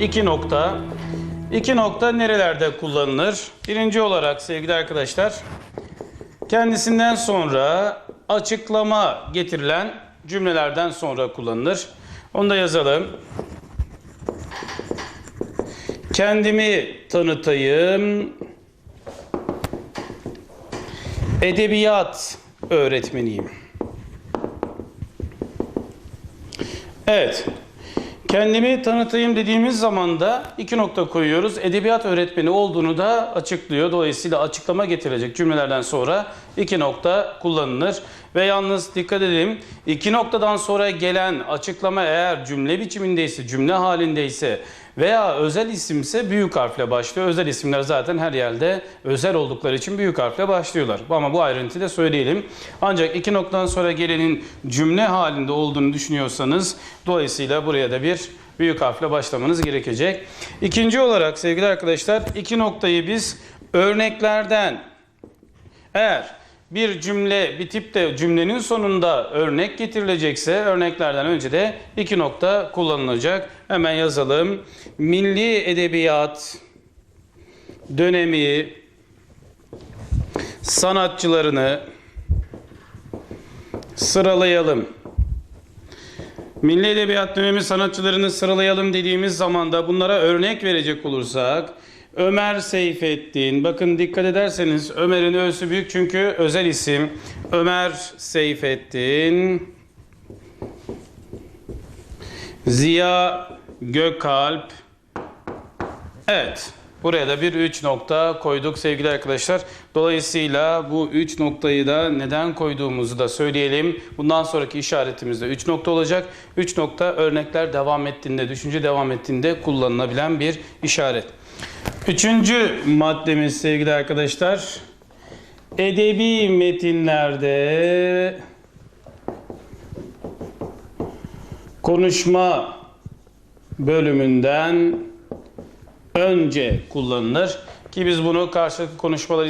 İki nokta. İki nokta nerelerde kullanılır? Birinci olarak sevgili arkadaşlar, kendisinden sonra açıklama getirilen cümlelerden sonra kullanılır. Onu da yazalım. Kendimi tanıtayım. Edebiyat öğretmeniyim. Evet. Kendimi tanıtayım dediğimiz zaman da iki nokta koyuyoruz. Edebiyat öğretmeni olduğunu da açıklıyor. Dolayısıyla açıklama getirecek cümlelerden sonra iki nokta kullanılır. Ve yalnız dikkat edelim. iki noktadan sonra gelen açıklama eğer cümle biçimindeyse, cümle halindeyse veya özel isimse büyük harfle başlıyor. Özel isimler zaten her yerde özel oldukları için büyük harfle başlıyorlar. Ama bu ayrıntıyı da söyleyelim. Ancak iki noktadan sonra gelenin cümle halinde olduğunu düşünüyorsanız dolayısıyla buraya da bir büyük harfle başlamanız gerekecek. İkinci olarak sevgili arkadaşlar iki noktayı biz örneklerden eğer bir cümle, bir tipte cümlenin sonunda örnek getirilecekse örneklerden önce de iki nokta kullanılacak. Hemen yazalım. Milli Edebiyat dönemi sanatçılarını sıralayalım. Milli Edebiyat dönemi sanatçılarını sıralayalım dediğimiz zaman da bunlara örnek verecek olursak Ömer Seyfettin. Bakın dikkat ederseniz Ömer'in öğüsü büyük çünkü özel isim. Ömer Seyfettin. Ziya Gökalp. Evet. Buraya da bir 3 nokta koyduk sevgili arkadaşlar. Dolayısıyla bu 3 noktayı da neden koyduğumuzu da söyleyelim. Bundan sonraki işaretimiz de 3 nokta olacak. 3 nokta örnekler devam ettiğinde, düşünce devam ettiğinde kullanılabilen bir işaret. Üçüncü maddemiz sevgili arkadaşlar. Edebi metinlerde konuşma bölümünden önce kullanılır. Ki biz bunu karşılıklı konuşmalar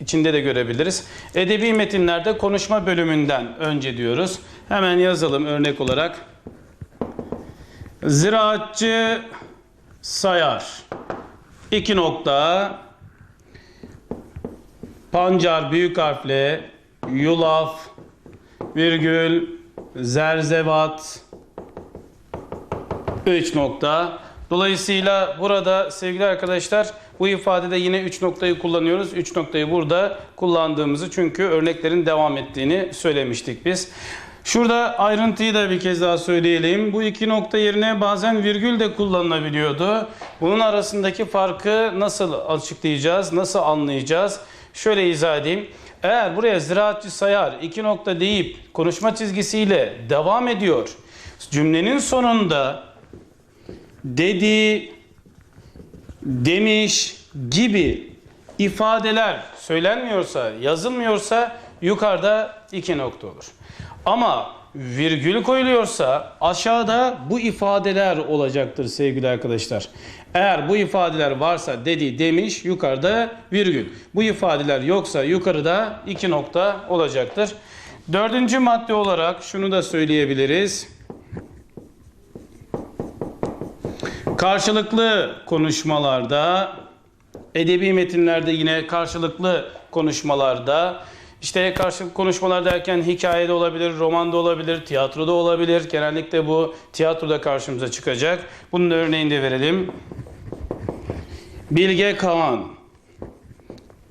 içinde de görebiliriz. Edebi metinlerde konuşma bölümünden önce diyoruz. Hemen yazalım örnek olarak. Ziraatçı sayar. İki nokta. Pancar büyük harfle. Yulaf. Virgül. Zerzevat. 3 nokta. Dolayısıyla burada sevgili arkadaşlar bu ifadede yine 3 noktayı kullanıyoruz. 3 noktayı burada kullandığımızı çünkü örneklerin devam ettiğini söylemiştik biz. Şurada ayrıntıyı da bir kez daha söyleyelim. Bu iki nokta yerine bazen virgül de kullanılabiliyordu. Bunun arasındaki farkı nasıl açıklayacağız, nasıl anlayacağız? Şöyle izah edeyim. Eğer buraya ziraatçı sayar iki nokta deyip konuşma çizgisiyle devam ediyor. Cümlenin sonunda dedi, demiş gibi ifadeler söylenmiyorsa, yazılmıyorsa yukarıda iki nokta olur. Ama virgül koyuluyorsa aşağıda bu ifadeler olacaktır sevgili arkadaşlar. Eğer bu ifadeler varsa dedi, demiş, yukarıda virgül. Bu ifadeler yoksa yukarıda iki nokta olacaktır. Dördüncü madde olarak şunu da söyleyebiliriz. Karşılıklı konuşmalarda, edebi metinlerde yine karşılıklı konuşmalarda, işte karşılıklı konuşmalar derken hikayede olabilir, romanda olabilir, tiyatroda olabilir. Genellikle bu tiyatroda karşımıza çıkacak. Bunun örneğini de verelim. Bilge Kağan.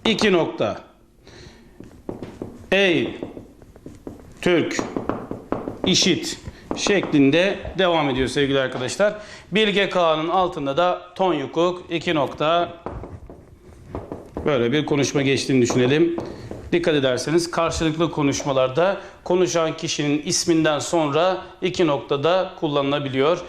İki nokta. Ey Türk işit şeklinde devam ediyor sevgili arkadaşlar. Bilge Kağan'ın altında da ton yukuk iki nokta böyle bir konuşma geçtiğini düşünelim. Dikkat ederseniz karşılıklı konuşmalarda konuşan kişinin isminden sonra iki noktada kullanılabiliyor.